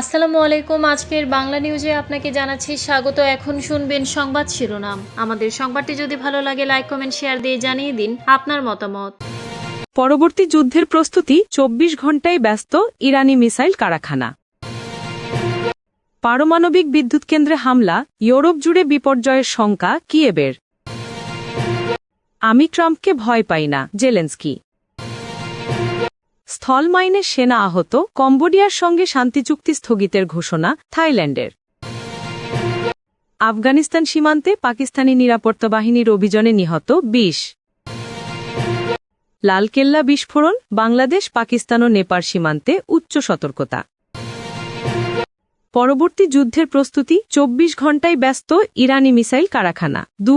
আসসালামু আলাইকুম। আজকের বাংলা নিউজে আপনাকে জানাচ্ছি স্বাগত। এখন শুনবেন সংবাদ শিরোনাম। আমাদের সংবাদটি যদি ভালো লাগে লাইক কমেন্ট শেয়ার দিয়ে জানিয়ে দিন আপনার মতামত। পরবর্তী যুদ্ধের প্রস্তুতি চব্বিশ ঘন্টায় ব্যস্ত ইরানি মিসাইল কারাখানা। পারমাণবিক বিদ্যুৎ কেন্দ্রে হামলা, ইউরোপ জুড়ে বিপর্যয়ের শঙ্কা কিয়েবের আমি ট্রাম্পকে ভয় পাই না, জেলেন্সকি। স্থল মাইনে সেনা আহত কম্বোডিয়ার সঙ্গে শান্তি চুক্তি স্থগিতের ঘোষণা থাইল্যান্ডের। আফগানিস্তান সীমান্তে পাকিস্তানি নিরাপত্তা বাহিনীর অভিযানে নিহত বিশ। লালকেল্লা বিস্ফোরণ, বাংলাদেশ, পাকিস্তান ও নেপাল সীমান্তে উচ্চ সতর্কতা। পরবর্তী যুদ্ধের প্রস্তুতি চব্বিশ ঘন্টায় ব্যস্ত ইরানি মিসাইল কারাখানা। দু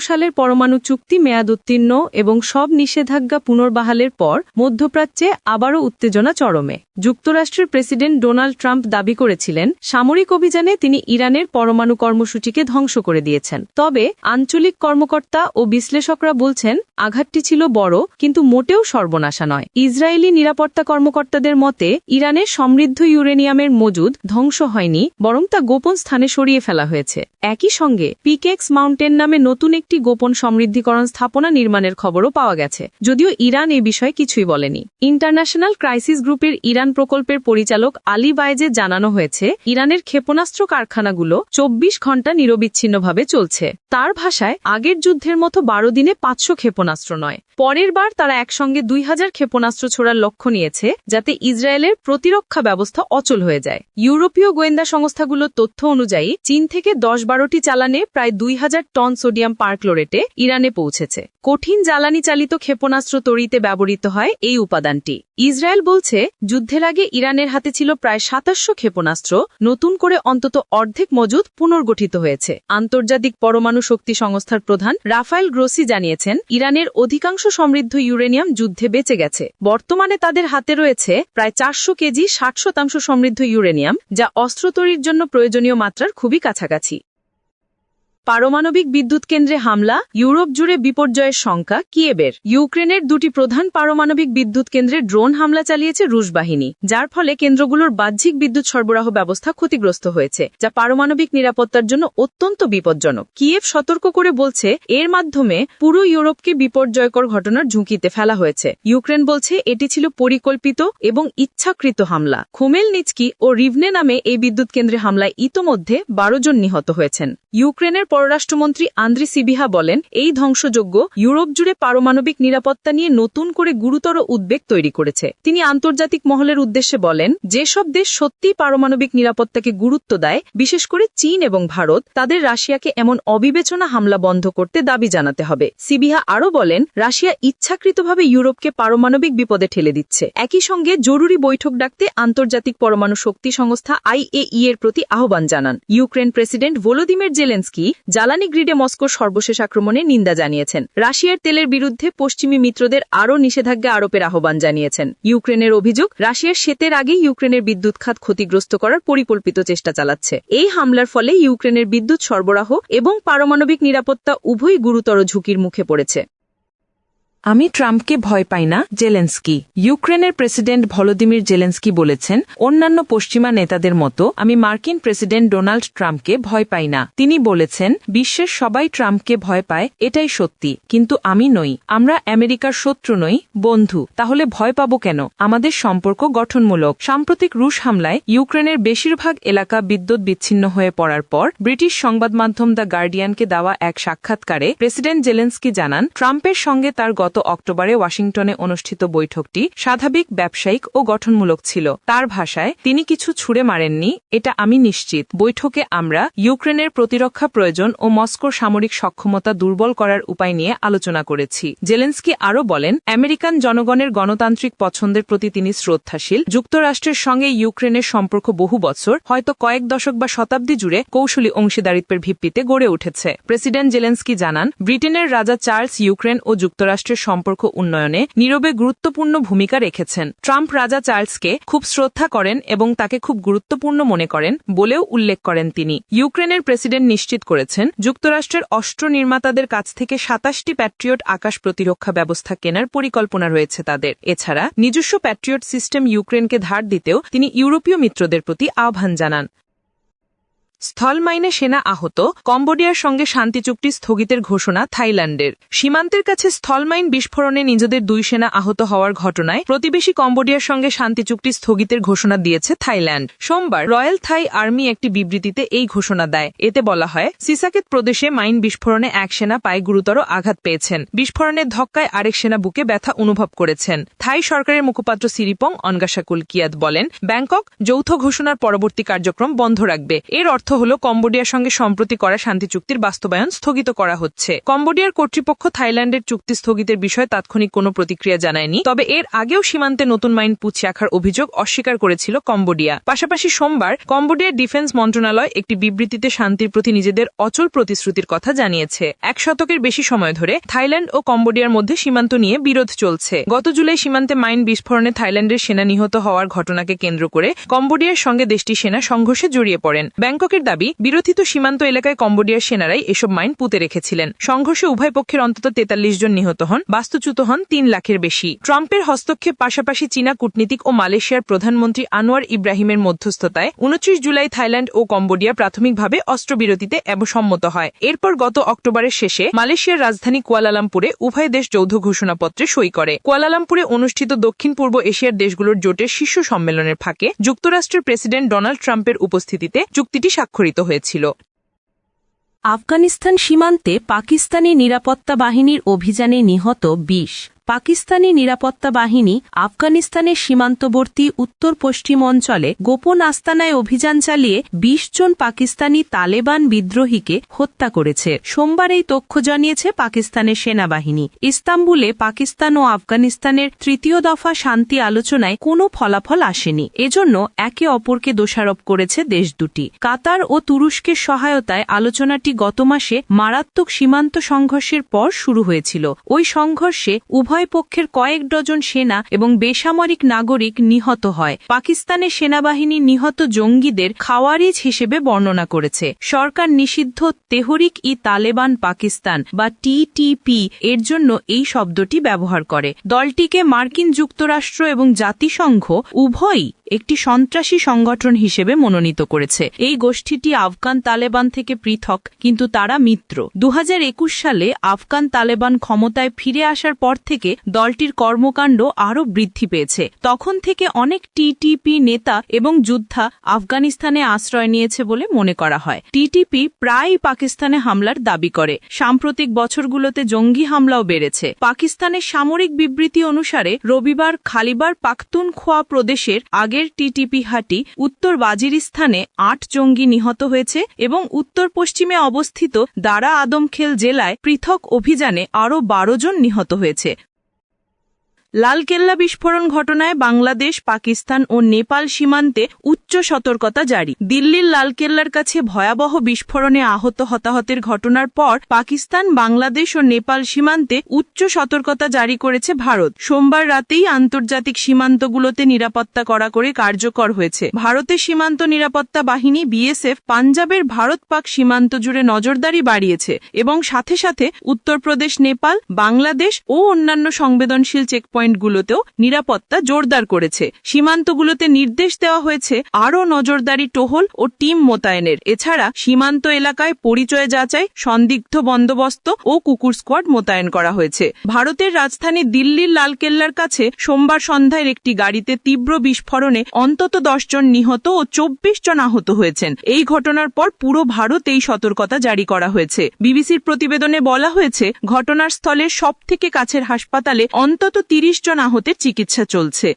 সালের পরমাণু চুক্তি মেয়াদ উত্তীর্ণ এবং সব নিষেধাজ্ঞা পুনর্বাহালের পর মধ্যপ্রাচ্যে আবারও উত্তেজনা চরমে। যুক্তরাষ্ট্রের প্রেসিডেন্ট ডোনাল্ড ট্রাম্প দাবি করেছিলেন, সামরিক অভিযানে তিনি ইরানের পরমাণু কর্মসূচিকে ধ্বংস করে দিয়েছেন। তবে আঞ্চলিক কর্মকর্তা ও বিশ্লেষকরা বলছেন, আঘাতটি ছিল বড়, কিন্তু মোটেও সর্বনাশা নয়। ইসরায়েলি নিরাপত্তা কর্মকর্তাদের মতে, ইরানের সমৃদ্ধ ইউরেনিয়ামের মজুদ ধ্বংস হয়নি, বরং তা গোপন স্থানে সরিয়ে ফেলা হয়েছে। একই সঙ্গে, পিকেক্স মাউন্টেন নামে নতুন একটি গোপন সমৃদ্ধিকরণ স্থাপনা নির্মাণের খবরও পাওয়া গেছে, যদিও ইরান এ বিষয়ে কিছুই বলেনি। ইন্টারন্যাশনাল ক্রাইসিস গ্রুপের ইরান প্রকল্পের পরিচালক আলী বায়েজে জানানো হয়েছে, ইরানের ক্ষেপণাস্ত্র কারখানাগুলো চব্বিশ ঘণ্টা নিরবিচ্ছিন্নভাবে চলছে। তার ভাষায়, আগের যুদ্ধের মতো বারো দিনে পাঁচশো ক্ষেপণাস্ত্র নয়। পরের বার তারা একসঙ্গে দুই হাজার ক্ষেপণাস্ত্র ছোড়ার লক্ষ্য নিয়েছে, যাতে ইসরায়েলের প্রতিরক্ষা ব্যবস্থা অচল হয়ে যায়। ইউরোপীয় গোয়েন্দা সংস্থাগুলোর তথ্য অনুযায়ী, চীন থেকে দশ বারোটি চালানে প্রায় দুই হাজার টন সোডিয়াম পারক্লোরেটে ইরানে পৌঁছেছে। কঠিন জ্বালানি চালিত ক্ষেপণাস্ত্র তৈরিতে ব্যবহৃত হয় এই উপাদানটি। ইসরায়েল বলছে, যুদ্ধের আগে ইরানের হাতে ছিল প্রায় সাতাশশো ক্ষেপণাস্ত্র, নতুন করে অন্তত অর্ধেক মজুদ পুনর্গঠিত হয়েছে। আন্তর্জাতিক পরমাণু শক্তি সংস্থার প্রধান রাফায়েল গ্রোসি জানিয়েছেন, ইরানের অধিকাংশ সমৃদ্ধ ইউরেনিয়াম যুদ্ধে বেঁচে গেছে। বর্তমানে তাদের হাতে রয়েছে প্রায় চারশো কেজি ষাট শতাংশ সমৃদ্ধ ইউরেনিয়াম, যা অস্ত্র তৈরির জন্য প্রয়োজনীয় মাত্রার খুবই কাছাকাছি। পারমাণবিক বিদ্যুৎ কেন্দ্রে হামলা, ইউরোপ জুড়ে বিপর্যয়ের শঙ্কা কিয়েবের ইউক্রেনের দুটি প্রধান পারমাণবিক বিদ্যুৎ কেন্দ্রে ড্রোন হামলা চালিয়েছে রুশ বাহিনী, যার ফলে কেন্দ্রগুলোর বাহ্যিক বিদ্যুৎ সরবরাহ ব্যবস্থা ক্ষতিগ্রস্ত হয়েছে, যা পারমাণবিক নিরাপত্তার জন্য অত্যন্ত বিপজ্জনক। কিয়েভ সতর্ক করে বলছে, এর মাধ্যমে পুরো ইউরোপকে বিপর্যয়কর ঘটনার ঝুঁকিতে ফেলা হয়েছে। ইউক্রেন বলছে, এটি ছিল পরিকল্পিত এবং ইচ্ছাকৃত হামলা। খোমেল নিচকি ও রিভনে নামে এই বিদ্যুৎ কেন্দ্রে হামলায় ইতোমধ্যে বারো জন নিহত হয়েছেন। ইউক্রেনের পররাষ্ট্রমন্ত্রী আন্দ্রি সিবিহা বলেন, এই ধ্বংসযোগ্য ইউরোপ জুড়ে পারমাণবিক নিরাপত্তা নিয়ে নতুন করে গুরুতর উদ্বেগ তৈরি করেছে। তিনি আন্তর্জাতিক মহলের উদ্দেশ্যে বলেন, যেসব দেশ সত্যিই পারমাণবিক নিরাপত্তাকে গুরুত্ব দেয়, বিশেষ করে চীন এবং ভারত, তাদের রাশিয়াকে এমন অবিবেচনা হামলা বন্ধ করতে দাবি জানাতে হবে। সিবিহা আরও বলেন, রাশিয়া ইচ্ছাকৃতভাবে ইউরোপকে পারমাণবিক বিপদে ঠেলে দিচ্ছে। একই সঙ্গে জরুরি বৈঠক ডাকতে আন্তর্জাতিক পরমাণু শক্তি সংস্থা আইএই এর প্রতি আহ্বান জানান। ইউক্রেন প্রেসিডেন্ট ভোলোদিমির জেলেন্সকি জ্বালানি গ্রিডে মস্কোর সর্বশেষ আক্রমণে নিন্দা জানিয়েছেন। রাশিয়ার তেলের বিরুদ্ধে পশ্চিমী মিত্রদের আরও নিষেধাজ্ঞা আরোপের আহ্বান জানিয়েছেন। ইউক্রেনের অভিযোগ, রাশিয়ার শ্বেতের আগেই ইউক্রেনের বিদ্যুৎ খাত ক্ষতিগ্রস্ত করার পরিকল্পিত চেষ্টা চালাচ্ছে। এই হামলার ফলে ইউক্রেনের বিদ্যুৎ সরবরাহ এবং পারমাণবিক নিরাপত্তা উভয়ই গুরুতর ঝুঁকির মুখে পড়েছে। আমি ট্রাম্পকে ভয় পাই না, জেলেন্সকি। ইউক্রেনের প্রেসিডেন্ট ভলোদিমির জেলেন্সকি বলেছেন, অন্যান্য পশ্চিমা নেতাদের মতো আমি মার্কিন প্রেসিডেন্ট ডোনাল্ড ট্রাম্পকে ভয় পাই না। তিনি বলেছেন, বিশ্বের সবাই ট্রাম্পকে ভয় পায়, এটাই সত্যি। কিন্তু আমি নই, আমরা আমেরিকার শত্রু নই, বন্ধু। তাহলে ভয় পাবো কেন? আমাদের সম্পর্ক গঠনমূলক। সাম্প্রতিক রুশ হামলায় ইউক্রেনের বেশিরভাগ এলাকা বিদ্যুৎ বিচ্ছিন্ন হয়ে পড়ার পর, ব্রিটিশ সংবাদ মাধ্যম দ্য গার্ডিয়ানকে দেওয়া এক সাক্ষাৎকারে প্রেসিডেন্ট জেলেন্সকি জানান, ট্রাম্পের সঙ্গে তার গত অক্টোবরে ওয়াশিংটনে অনুষ্ঠিত বৈঠকটি স্বাভাবিক, ব্যবসায়িক ও গঠনমূলক ছিল। তার ভাষায়, তিনি কিছু ছুড়ে মারেননি, এটা আমি নিশ্চিত। বৈঠকে আমরা ইউক্রেনের প্রতিরক্ষা প্রয়োজন ও মস্কোর সামরিক সক্ষমতা দুর্বল করার উপায় নিয়ে আলোচনা করেছি। জেলেন্সকি আরও বলেন, আমেরিকান জনগণের গণতান্ত্রিক পছন্দের প্রতি তিনি শ্রদ্ধাশীল। যুক্তরাষ্ট্রের সঙ্গে ইউক্রেনের সম্পর্ক বহু বছর, হয়তো কয়েক দশক বা শতাব্দী জুড়ে কৌশলী অংশীদারিত্বের ভিত্তিতে গড়ে উঠেছে। প্রেসিডেন্ট জেলেন্সকি জানান, ব্রিটেনের রাজা চার্লস ইউক্রেন ও যুক্তরাষ্ট্রের সম্পর্ক উন্নয়নে নীরবে গুরুত্বপূর্ণ ভূমিকা রেখেছেন। ট্রাম্প রাজা চার্লসকে খুব শ্রদ্ধা করেন এবং তাকে খুব গুরুত্বপূর্ণ মনে করেন বলেও উল্লেখ করেন তিনি। ইউক্রেনের প্রেসিডেন্ট নিশ্চিত করেছেন, যুক্তরাষ্ট্রের অস্ত্র নির্মাতাদের কাছ থেকে সাতাশটি প্যাট্রিয়ট আকাশ প্রতিরক্ষা ব্যবস্থা কেনার পরিকল্পনা রয়েছে তাদের। এছাড়া নিজস্ব প্যাট্রিয়ট সিস্টেম ইউক্রেনকে ধার দিতেও তিনি ইউরোপীয় মিত্রদের প্রতি আহ্বান জানান। স্থলমাইনে সেনা আহত, কম্বোডিয়ার সঙ্গে শান্তি চুক্তি স্থগিতের ঘোষণা থাইল্যান্ডের। সীমান্তের কাছে স্থলমাইন বিস্ফোরণে নিজেদের দুই সেনা আহত হওয়ার ঘটনায় প্রতিবেশী কম্বোডিয়ার সঙ্গে শান্তি চুক্তি স্থগিতের ঘোষণা দিয়েছে থাইল্যান্ড। সোমবার রয়্যাল থাই আর্মি একটি বিবৃতিতে এই ঘোষণা দেয়। এতে বলা হয়, সিসাকেত প্রদেশে মাইন বিস্ফোরণে এক সেনা পায়ে গুরুতর আঘাত পেয়েছেন। বিস্ফোরণের ধক্কায় আরেক সেনা বুকে ব্যথা অনুভব করেছেন। থাই সরকারের মুখপাত্র সিরিপং অনগাসাকুল কিয়াদ বলেন, ব্যাংকক যৌথ ঘোষণার পরবর্তী কার্যক্রম বন্ধ রাখবে। এর অর্থ হল কম্বোডিয়ার সঙ্গে সম্প্রতি করা শান্তি চুক্তির বাস্তবায়ন স্থগিত করা হচ্ছে। কম্বোডিয়ার কর্তৃপক্ষ থাইল্যান্ডের চুক্তি স্থগিতের বিষয়ে তাৎক্ষণিক কোনো প্রতিক্রিয়া জানায়নি, তবে এর আগেও সীমান্তে নতুন মাইন পুঁছে রাখার অভিযোগ অস্বীকার করেছিল কম্বোডিয়া। পাশাপাশি সোমবার কম্বোডিয়ার ডিফেন্স মন্ত্রণালয় একটি বিবৃতিতে শান্তির প্রতি নিজেদের অচল প্রতিশ্রুতির কথা জানিয়েছে। এক শতকের বেশি সময় ধরে থাইল্যান্ড ও কম্বোডিয়ার মধ্যে সীমান্ত নিয়ে বিরোধ চলছে। গত জুলাই সীমান্তে মাইন বিস্ফোরণে থাইল্যান্ডের সেনা নিহত হওয়ার ঘটনাকে কেন্দ্র করে কম্বোডিয়ার সঙ্গে দেশটির সেনা সংঘর্ষে জড়িয়ে পড়েন। ব্যাংককের দাবি, বিরোধিত সীমান্ত এলাকায় কম্বোডিয়ার সেনারাই এসব মাইন পুঁতে রেখেছিলেন। সংঘর্ষে উভয় পক্ষের অন্তত তেতাল্লিশ জন নিহত হন, বাস্তুচ্যুত হন তিন লাখের বেশি। ট্রাম্পের হস্তক্ষেপ পাশাপাশি চীনা কূটনীতিক ও মালয়েশিয়ার প্রধানমন্ত্রী আনোয়ার ইব্রাহিমের মধ্যস্থতায় উনত্রিশ জুলাই থাইল্যান্ড ও কম্বোডিয়া প্রাথমিকভাবে অস্ত্রবিরতিতে সম্মত হয়। এরপর গত অক্টোবরের শেষে মালয়েশিয়ার রাজধানী কুয়ালালামপুরে উভয় দেশ যৌথ ঘোষণাপত্রে সই করে। কুয়ালালামপুরে অনুষ্ঠিত দক্ষিণ পূর্ব এশিয়ার দেশগুলোর জোটের শীর্ষ সম্মেলনের ফাঁকে যুক্তরাষ্ট্রের প্রেসিডেন্ট ডোনাল্ড ট্রাম্পের উপস্থিতিতে চুক্তিটি স্বাক্ষরিত হয়েছিল। আফগানিস্তান সীমান্তে পাকিস্তানি নিরাপত্তা বাহিনীর অভিযানে নিহত বিশ পাকিস্তানি নিরাপত্তা বাহিনী আফগানিস্তানের সীমান্তবর্তী উত্তর পশ্চিম অঞ্চলে গোপন আস্তানায় অভিযান চালিয়ে ২০ জন পাকিস্তানি তালেবান বিদ্রোহীকে হত্যা করেছে। সোমবার এই তথ্য জানিয়েছে পাকিস্তানের সেনাবাহিনী। ইস্তাম্বুলে পাকিস্তান ও আফগানিস্তানের তৃতীয় দফা শান্তি আলোচনায় কোনো ফলাফল আসেনি। এজন্য একে অপরকে দোষারোপ করেছে দেশ দুটি। কাতার ও তুরস্কের সহায়তায় আলোচনাটি গত মাসে মারাত্মক সীমান্ত সংঘর্ষের পর শুরু হয়েছিল। ওই সংঘর্ষে উভয় পক্ষের কয়েক ডজন সেনা এবং বেসামরিক নাগরিক নিহত হয়। পাকিস্তানের সেনাবাহিনী নিহত জঙ্গিদের খাওয়ারিজ হিসেবে বর্ণনা করেছে। সরকার নিষিদ্ধ তেহরিক ই তালেবান পাকিস্তান বা টিটিপি এর জন্য এই শব্দটি ব্যবহার করে। দলটিকে মার্কিন যুক্তরাষ্ট্র এবং জাতিসংঘ উভয়ই একটি সন্ত্রাসী সংগঠন হিসেবে মনোনীত করেছে। এই গোষ্ঠীটি আফগান তালেবান থেকে পৃথক, কিন্তু তারা মিত্র। দু হাজার একুশ সালে আফগান তালেবান ক্ষমতায় ফিরে আসার পর থেকে দলটির কর্মকাণ্ড আরও বৃদ্ধি পেয়েছে। তখন থেকে অনেক টিটিপি নেতা এবং যোদ্ধা আফগানিস্তানে আশ্রয় নিয়েছে বলে মনে করা হয়। টিটিপি প্রায়ই পাকিস্তানে হামলার দাবি করে। সাম্প্রতিক বছরগুলোতে জঙ্গি হামলাও বেড়েছে। পাকিস্তানের সামরিক বিবৃতি অনুসারে, রবিবার খালিবার পাখতুনখোয়া প্রদেশের আগের টিটিপি হাটি উত্তর বাজিরিস্তানে আট জঙ্গি নিহত হয়েছে এবং উত্তর পশ্চিমে অবস্থিত দারা আদমখেল জেলায় পৃথক অভিযানে আরও বারো জন নিহত হয়েছে। লালকেল্লা বিস্ফোরণ ঘটনায় বাংলাদেশ, পাকিস্তান ও নেপাল সীমান্তে উচ্চ সতর্কতা জারি। দিল্লির লালকেল্লার কাছে ভয়াবহ বিস্ফোরণে আহত হতাহতের ঘটনার পর পাকিস্তান, বাংলাদেশ ও নেপাল সীমান্তে উচ্চ সতর্কতা জারি করেছে ভারত। সোমবার রাতেই আন্তর্জাতিক সীমান্তগুলোতে নিরাপত্তা করা করে কার্যকর হয়েছে। ভারতের সীমান্ত নিরাপত্তা বাহিনী, বিএসএফ, পাঞ্জাবের ভারত পাক সীমান্ত জুড়ে নজরদারি বাড়িয়েছে এবং সাথে সাথে উত্তরপ্রদেশ, নেপাল, বাংলাদেশ ও অন্যান্য সংবেদনশীল চেকপয়েন্ট পয়েন্টগুলোতেও নিরাপত্তা জোরদার করেছে। সীমান্তগুলোতে নির্দেশ দেওয়া হয়েছে আরও নজরদারি টহল ও টিম মোতায়েনের। এছাড়া সীমান্ত এলাকায় পরিচয় যাচাই, সন্দিগ্ধ বন্দোবস্ত ও কুকুর স্কোয়াড মোতায়েন করা হয়েছে। ভারতের রাজধানী দিল্লির লালকেল্লার কাছে সোমবার সন্ধ্যায় একটি গাড়িতে তীব্র বিস্ফোরণে অন্তত দশ জন নিহত ও চব্বিশ জন আহত হয়েছেন। এই ঘটনার পর পুরো ভারত এই সতর্কতা জারি করা হয়েছে। বিবিসির প্রতিবেদনে বলা হয়েছে, ঘটনার স্থলে সব থেকে কাছের হাসপাতালে অন্তত তিরিশ জন হতে চিকিৎসা চলছে।